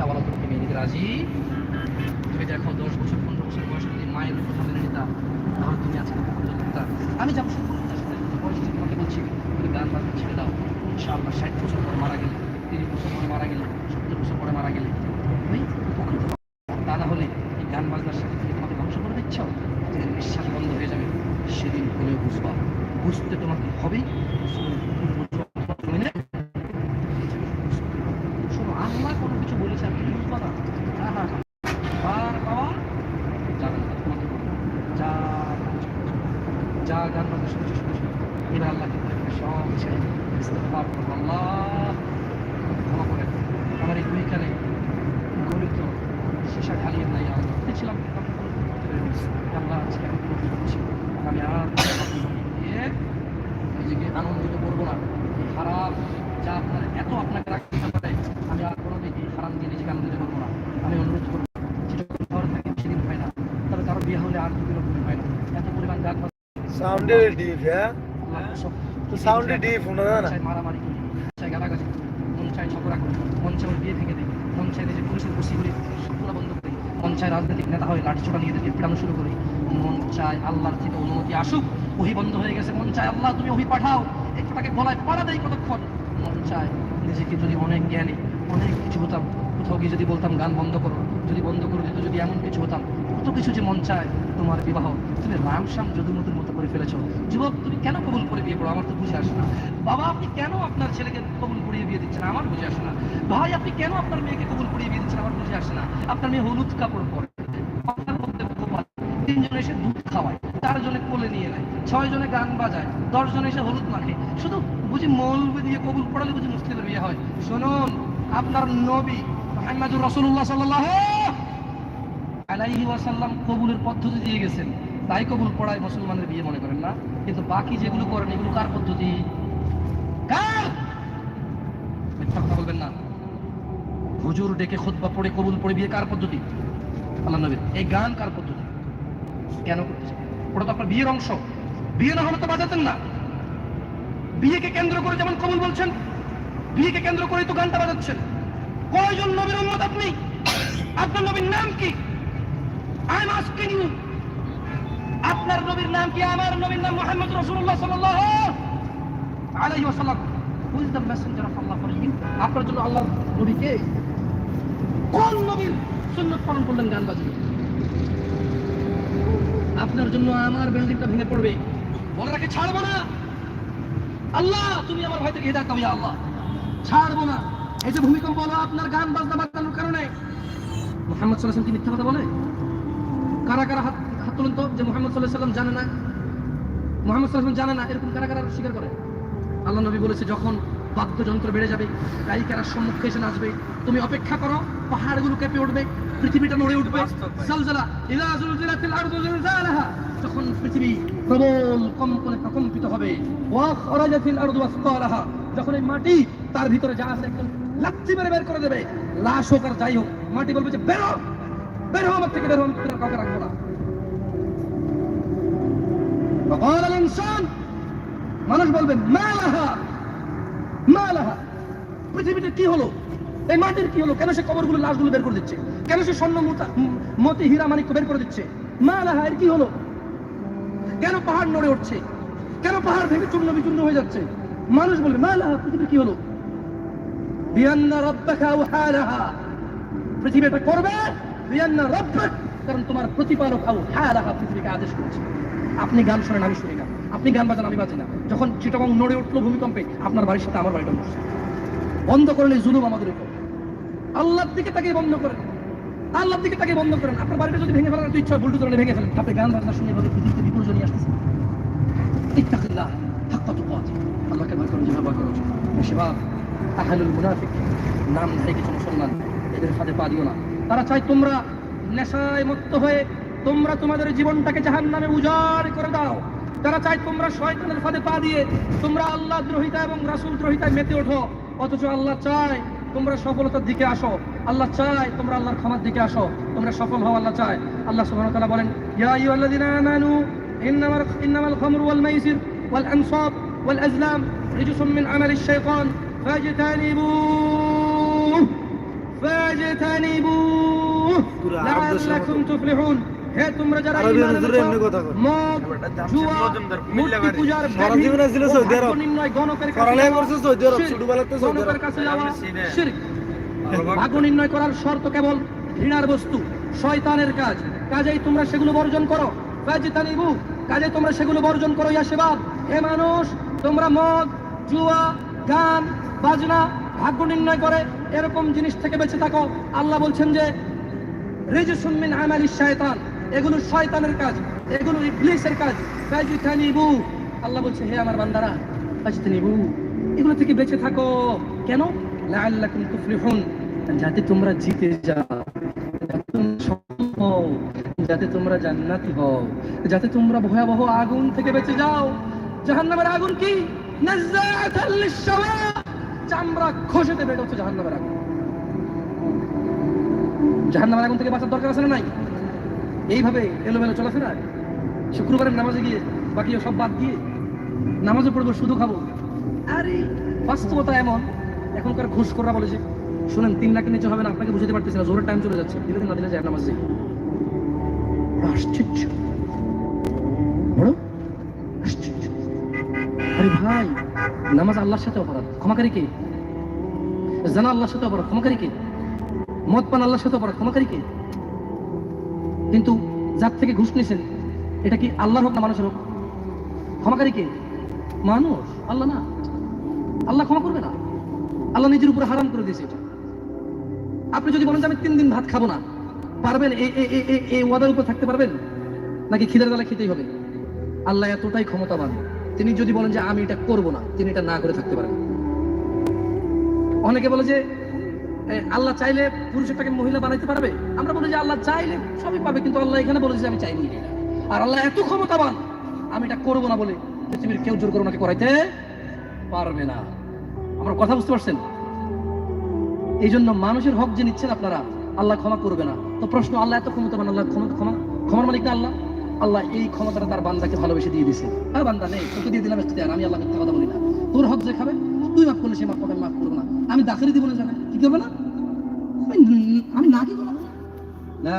তোমাকে মেনে নিতে রাজি। তুমি দেখো দশ বছর, পনেরো বছর বয়সে যদি মায়ের কথা মেনে নিতা তাহলে তুমি আজকে উপকৃত করতা আমি যাব বয়সে তোমাকে বলছি তুমি গান বাজনা ছেড়ে দাও। ইনশাআল্লাহ ষাট বছর পর মারা গেলে, তিরিশ বছর পরে মারা গেলে, সত্তর বছর পরে মারা গেলে তা না হলে এই গান বাজনার সাথে তুমি তোমাকে ধ্বংস করে দিচ্ছ। যেদিন নিঃশ্বাস বন্ধ হয়ে যাবে, সেদিন হলেও বুঝবা। বুঝতে তোমাকে হবেই বুঝলে? শোনো আল্লাহ কোনো কিছু বলেছে আমি কিছু বুঝব না হ্যাঁ হ্যাঁ বার বাবা যাবে না তোমাকে বলব। যা যা গান বাজনা শুনছো শুনছো এবার আল্লাহকে বলে দেবে সব ছেড়ে ইস্তেগফার করব আল্লাহ ক্ষমা করে দাও। আমার এই দুই কানে গলিত সীসা ঢালিয়ে নাই আমি ছিলাম তখন কোনো করতে পেরেছি আল্লাহ আজকে আমি করতে পারছি আমি আর দিয়ে নিজেকে আনন্দিত করব না এই খারাপ যা আপনার এত আপনাকে রাখতে পারে আমি আর কোনো দিকে হারাম দিয়ে নিজেকে আনন্দিত করব না। আমি অনুরোধ করব যেটুকু শহরে থাকি সেদিন হয় না। তবে কারও বিয়ে হলে আর দুদিনও কোনো হয় না। এত পরিমাণ গান সাউন্ডে ডিপ হ্যাঁ? তো সাউন্ডে ডিপ না? মারামারি করি চায় গালাগালি মন চায় ঝগড়া করি মন চায় বিয়ে ভেঙে দিই মন চায় নিজে পুলিশের বসি করি সবগুলো বন্ধ করি মন চায় রাজনৈতিক নেতা হয়ে লাঠি ছোটা নিয়ে দেখে পিটানো শুরু করি মন চায় আল্লাহর থেকে অনুমতি আসুক ওহি বন্ধ হয়ে গেছে মন চায় আল্লাহ তুমি ওহি পাঠাও একটাকে গলায় পাড়া দেয় কতক্ষণ। মন চায়, নিজেকে যদি অনেক জ্ঞানী, অনেক কিছু হতাম, কোথাও গিয়ে যদি বলতাম, গান বন্ধ করো। যদি বন্ধ করে দিত যদি এমন কিছু হতাম, কত কিছু যে মন চায় তোমার বিবাহ। তুমি রামশ্যাম যদুমতির মতো করে ফেলেছো। যুবক, তুমি কেন কবুল করে বিয়ে করো? আমার তো বুঝে আসে না। বাবা, আপনি কেন আপনার ছেলেকে কবুল করিয়ে বিয়ে দিচ্ছেন? আমার বুঝে আসে না। ভাই, আপনি কেন আপনার মেয়েকে কবুল করিয়ে বিয়ে দিচ্ছেন? আমার বুঝে আসে না। আপনার মেয়ে হলুদ কাপড় পরে। তিনজন এসে দুধ খাওয়ায়, চারজনে কোলে নিয়ে নেয় ছয় জনে গান বাজায় দশ জনে এসে হলুদ মাখে। শুধু বুঝি মৌলবি দিয়ে কবুল পড়ালে বুঝি মুসলিমের বিয়ে হয়। শুনুন, আপনার নবী মোহাম্মদুর রসুল্লাহ সাল্লাহ আলাইহি ওয়াসাল্লাম কবুলের পদ্ধতি দিয়ে গেছেন। তাই কবুল পড়ায় মুসলমানের বিয়ে মনে করেন না। কিন্তু বাকি যেগুলো করেন, এগুলো কার পদ্ধতি? কথা বলবেন না। হুজুর ডেকে খুতবা পড়ে কবুল পড়ে বিয়ে কার পদ্ধতি? আল্লাহ নবীর। এই গান কার পদ্ধতি? কেন করতেছে ওটা তো আপনার বিয়ের অংশ। বিয়ে না হলে তো বাজাতেন না। বিয়েকে কেন্দ্র করে যেমন কবুল বলছেন, বিয়েকে কেন্দ্র করে তো গানটা বাজাচ্ছেন। কয়জন নবীর উম্মত আপনি? আপনার নবীর নাম কি? আই এম আস্কিং ইউ আপনার নবীর নাম কি? আমার নবীর নাম মোহাম্মদ রাসূলুল্লাহ সাল্লাল্লাহু আলাইহি ওয়াসাল্লাম। Who is messenger of Allah for you আপনার জন্য আল্লাহ নবী কে কোন নবীর সুন্নাত পালন করলেন গান বাজিয়ে? আপনার জন্য আমার বিল্ডিংটা ভেঙে পড়বে। বলে রাখে, ছাড়বো না। আল্লাহ, তুমি আমার ভাই থেকে হেদায়ত দাও, ইয়া আল্লাহ। ছাড়বো না। এই যে ভূমিকম্প হলো, আপনার গান বাজনা বাজানোর কারণে। মোহাম্মদ সাল্লাহ কি মিথ্যা কথা বলে? কারা কারা হাত হাত তুলুন তো, যে মোহাম্মদ সাল্লাহ সাল্লাম জানে না? মোহাম্মদ সাল্লাহ জানে না, এরকম কারা কারা স্বীকার করে? আল্লাহ নবী বলেছে, যখন বাদ্যযন্ত্র বেড়ে যাবে গায়িকারা সম্মুখে এসে নাচবে, তুমি অপেক্ষা করো, পাহাড়গুলো কেঁপে উঠবে পৃথিবীটা নড়ে উঠবে। জালজালা ইদা জুলজিলাতিল আরদু জিলজালাহা। তখন পৃথিবী প্রবল কম্পনে প্রকম্পিত হবে ওয়া খরাজাতিল আরদু আসকালাহা যখন এই মাটি তার ভিতরে যা আছে একদম লাচ্ছি মেরে বের করে দেবে লাশ হোক আর যাই হোক মাটি বলবে যে বেরো বেরো আমার থেকে বেরো আমি কাউকে রাখব না। মানুষ বলবে মালাহা মালাহা। পৃথিবীতে কি হলো? এই মাটির কি হলো? কেন সে কবরগুলো লাশগুলো বের করে দিচ্ছে? কেন সে স্বর্ণ মতি হীরা মানিক বের করে দিচ্ছে? মালাহা এর কি হলো? কেন পাহাড় নড়ে উঠছে? কেন পাহাড় ভেঙে চূর্ণ বিচূর্ণ হয়ে যাচ্ছে? মানুষ বলবে মালাহা পৃথিবীর কি হলো? বিয়ান্না রব্বাকা ওয়াহালাহা পৃথিবী এটা করবে, বিয়ান্না রব্বাক, কারণ তোমার প্রতিপালক আউ হালাহা পৃথিবীকে আদেশ করেছে। আপনি গান শোনেন, আমি শুনি না। আপনি গান বাজান, আমি বাজি না। যখন চিটাগং নড়ে উঠল ভূমিকম্পে, আপনার বাড়ির সাথে আমার বাড়িটা বন্ধ এই জুলুম আমাদের উপর। আল্লাহর দিকে তাকে বন্ধ করেন আল্লাহর দিকে তাকে বন্ধ করেন। আপনার বাড়িটা যদি ভেঙে ফেলার ইচ্ছা বুলডুজার ভেঙে ফেলেন। আপনি গান বাজনা শুনে ভাবে পৃথিবীতে বিপর্যয় নিয়ে আসতেছেন? ইত্তাকিল্লাহ হাক্কা তুকাতি আল্লাহকে ভয় করুন যেভাবে ভয় করা। উচিত আহলুল মুনাফিক, নাম ধারে কিছু মুসলমান, এদের ফাঁদে পা দিও না। তারা চায় তোমরা নেশায় মত্ত হয়ে, তোমরা তোমাদের জীবনটাকে জাহান নামে উজাড় করে দাও। তারা চায় তোমরা শয়তানের ফাঁদে পা দিয়ে, তোমরা আল্লাহ দ্রোহিতা এবং রাসূল দ্রোহিতায় মেতে ওঠো। অথচ আল্লাহ চায় তোমরা সফলতার দিকে আসো আল্লাহ চায় তোমরা আল্লাহর ক্ষমার দিকে আসো তোমরা সফল হও আল্লাহ চায় আল্লাহ সুবহানাহু ওয়া তাআলা বলেন ইয়া আইয়ুহাল্লাযীনা আমানু ইন্নামাল ইন্নামাল খামরু ওয়াল মাইসির ওয়াল আনসাব ওয়াল আজলাম রিজসুম মিন আমালিশ শাইতান ফাজতানিবুহ فاجتنبوه পুরো আরব দেশের لعلكم মতো। تفلحون হে তোমরা যারা ঈমান এনেছো। মদ জুয়া মূর্তি পূজার সারা ছিল সৌদি আরব। নির্ণয় গণকের পড়ালেখা করছে সৌদি আরব। ছোটবেলাতে সৌদি আরব। কাছে যাওয়া শিরক। ভাগ্য নির্ণয় করার শর্ত কেবল ঘৃণার বস্তু শয়তানের কাজ কাজেই তোমরা সেগুলো বর্জন করো ফাজতানিবু কাজে তোমরা সেগুলো বর্জন করো ইয়া সেবাব হে মানুষ তোমরা মদ জুয়া গান বাজনা ভাগ্য নির্ণয় করে এরকম জিনিস থেকে বেঁচে থাকো আল্লাহ বলছেন যে রিজসুম মিন আমালি শয়তান এগুলো শয়তানের কাজ, এগুলো ইবলিসের কাজ। ফাজতানিবু। আল্লাহ বলছে, হে আমার বান্দারা, ফাজতানিবু। এগুলো থেকে বেঁচে থাকো। কেন? লাআল্লাকুম তুফলিহুন। যাতে তোমরা জিতে যাও, যাতে তোমরা জান্নাতি হও, যাতে তোমরা ভয়াবহ আগুন থেকে বেঁচে যাও। জাহান্নামের আগুন কি? চামড়া খসে দেবে এটা হচ্ছে জাহান্নামের আগুন। জাহান্নামের আগুন থেকে বাঁচার দরকার আছে না নাই? এইভাবে এলোমেলো চলাফেরা? শুক্রবারের নামাজে গিয়ে বাকি সব বাদ দিয়ে নামাজে পড়ব, শুধু খাব? আরে, বাস্তবতা এমন। এখনকার ঘুষ করা বলেছে শুনেন, তিন লাখের নিচে হবে না, আপনাকে বুঝতে পারতেছি না জোরের টাইম চলে যাচ্ছে। ধীরে না দিলে যায় আশ্চর্য। আরে ভাই, নামাজ আল্লাহর সাথে অপরাধ। ক্ষমাকারী কে? জানা আল্লাহর সাথে অপরাধ। ক্ষমাকারী কে? মদ পান আল্লাহর সাথে অপরাধ। ক্ষমাকারী কে? কিন্তু যার থেকে ঘুষ নিয়েছেন, এটা কি আল্লাহর হোক না মানুষের হোক? ক্ষমাকারী কে? মানুষ, আল্লাহ না। আল্লাহ ক্ষমা করবে না। আল্লাহ নিজের উপরে হারাম করে দিয়েছে এটা। আপনি যদি বলেন যে আমি তিন দিন ভাত খাব না, পারবেন এই ওয়াদার উপর থাকতে পারবেন? নাকি খিদের বেলা খেতেই হবে? আল্লাহ এতটাই ক্ষমতাবান। তিনি যদি বলেন যে আমি এটা করব না, তিনি এটা না করে থাকতে পারেন। অনেকে বলে যে আল্লাহ চাইলে পুরুষটাকে মহিলা বানাইতে পারবে? আমরা বলি যে আল্লাহ চাইলে সবই পাবে, কিন্তু আল্লাহ এখানে বলেছে আমি চাইনি আর আল্লাহ এত ক্ষমতাবান, আমি এটা করব না বলে পৃথিবীর কেউ জোর করে ওনাকে করাইতে পারবে না। আমার কথা বুঝতে পারছেন? এই জন্য মানুষের হক যে নিচ্ছেন আপনারা, আল্লাহ ক্ষমা করবে না। তো প্রশ্ন, আল্লাহ এত ক্ষমতাবান, আল্লাহ ক্ষমা ক্ষমা, ক্ষমার মালিক না আল্লাহ? আল্লাহ এই ক্ষমতাটা তার বান্দাকে ভালোবেসে দিয়ে দিছে আর বান্দা, নেই, তোকে দিয়ে দিলাম আমি আল্লাহ কথা বলি না। তোর হক যে খাবে, তুই মাফ করলে সে মাফ করবে মাফ করব না। আমি দাখিলি দিব না জানে। কি হবে না? আমি- নাকি না